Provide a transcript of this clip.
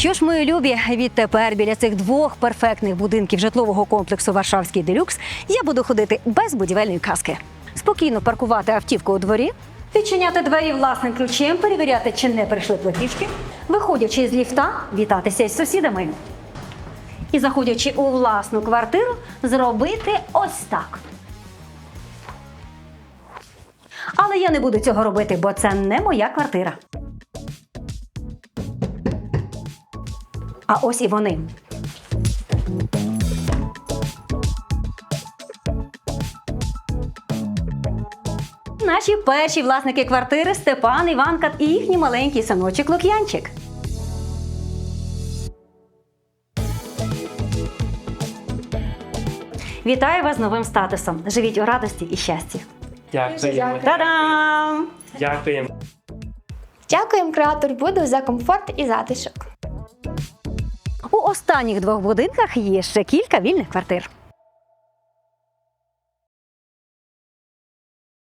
Що ж, мої любі, відтепер біля цих двох перфектних будинків житлового комплексу Варшавський делюкс я буду ходити без будівельної каски. Спокійно паркувати автівку у дворі, відчиняти двері власним ключем, перевіряти, чи не прийшли платіжки, виходячи з ліфта, вітатися із сусідами. І заходячи у власну квартиру, зробити ось так. Але я не буду цього робити, бо це не моя квартира. А ось і вони. Наші перші власники квартири Степан, Іванка і їхній маленький синочок Лук'янчик. Вітаю вас з новим статусом. Живіть у радості і щасті. Дякуємо. Та-дам! Дякуємо. Дякуємо креатор Буду за комфорт і затишок. У останніх двох будинках є ще кілька вільних квартир.